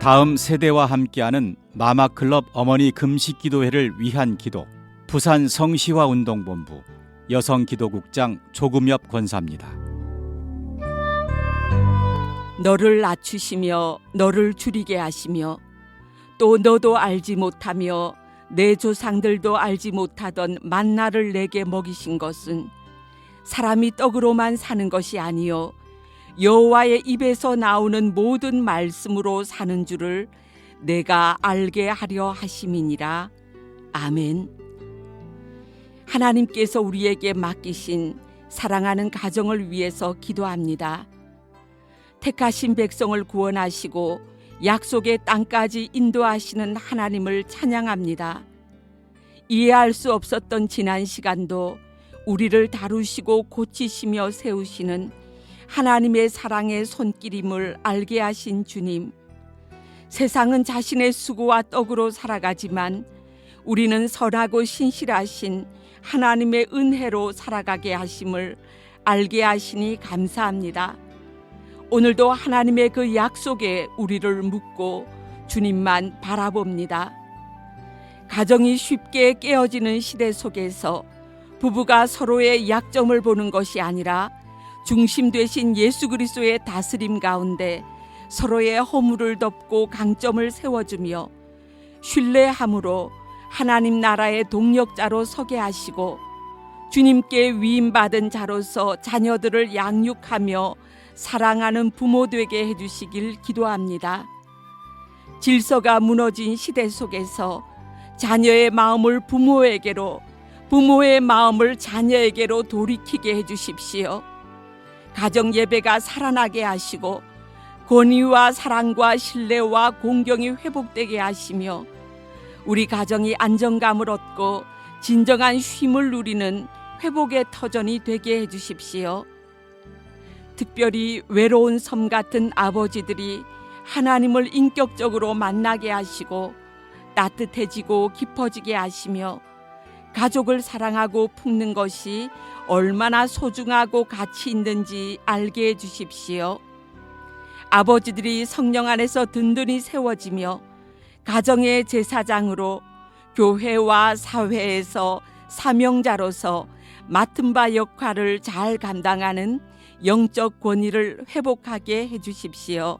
다음 세대와 함께하는 마마클럽 어머니 금식기도회를 위한 기도 부산 성시화 운동본부 여성기도국장 조금엽 권사입니다. 너를 낮추시며 너를 줄이게 하시며 또 너도 알지 못하며 내 조상들도 알지 못하던 만나를 내게 먹이신 것은 사람이 떡으로만 사는 것이 아니요 여호와의 입에서 나오는 모든 말씀으로 사는 줄을 내가 알게 하려 하심이니라 아멘. 하나님께서 우리에게 맡기신 사랑하는 가정을 위해서 기도합니다. 택하신 백성을 구원하시고 약속의 땅까지 인도하시는 하나님을 찬양합니다. 이해할 수 없었던 지난 시간도 우리를 다루시고 고치시며 세우시는 하나님의 사랑의 손길임을 알게 하신 주님. 세상은 자신의 수고와 떡으로 살아가지만 우리는 선하고 신실하신 하나님의 은혜로 살아가게 하심을 알게 하시니 감사합니다. 오늘도 하나님의 그 약속에 우리를 묻고 주님만 바라봅니다. 가정이 쉽게 깨어지는 시대 속에서 부부가 서로의 약점을 보는 것이 아니라 중심 되신 예수 그리스도의 다스림 가운데 서로의 허물을 덮고 강점을 세워주며 신뢰함으로 하나님 나라의 동력자로 서게 하시고 주님께 위임받은 자로서 자녀들을 양육하며 사랑하는 부모 되게 해주시길 기도합니다. 질서가 무너진 시대 속에서 자녀의 마음을 부모에게로, 부모의 마음을 자녀에게로 돌이키게 해주십시오. 가정 예배가 살아나게 하시고 권위와 사랑과 신뢰와 공경이 회복되게 하시며 우리 가정이 안정감을 얻고 진정한 쉼을 누리는 회복의 터전이 되게 해주십시오. 특별히 외로운 섬 같은 아버지들이 하나님을 인격적으로 만나게 하시고 따뜻해지고 깊어지게 하시며 가족을 사랑하고 품는 것이 얼마나 소중하고 가치 있는지 알게 해 주십시오. 아버지들이 성령 안에서 든든히 세워지며 가정의 제사장으로 교회와 사회에서 사명자로서 맡은 바 역할을 잘 감당하는 영적 권위를 회복하게 해 주십시오.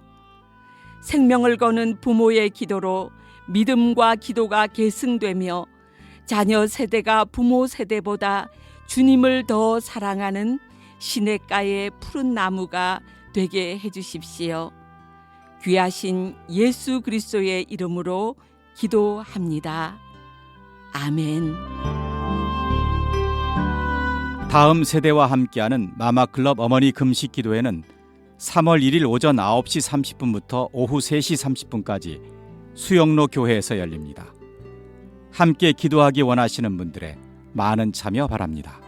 생명을 거는 부모의 기도로 믿음과 기도가 계승되며 자녀 세대가 부모 세대보다 주님을 더 사랑하는 시냇가의 푸른 나무가 되게 해 주십시오. 귀하신 예수 그리스도의 이름으로 기도합니다. 아멘. 다음 세대와 함께하는 마마클럽 어머니 금식 기도회는 3월 1일 오전 9시 30분부터 오후 3시 30분까지 수영로 교회에서 열립니다. 함께 기도하기 원하시는 분들의 많은 참여 바랍니다.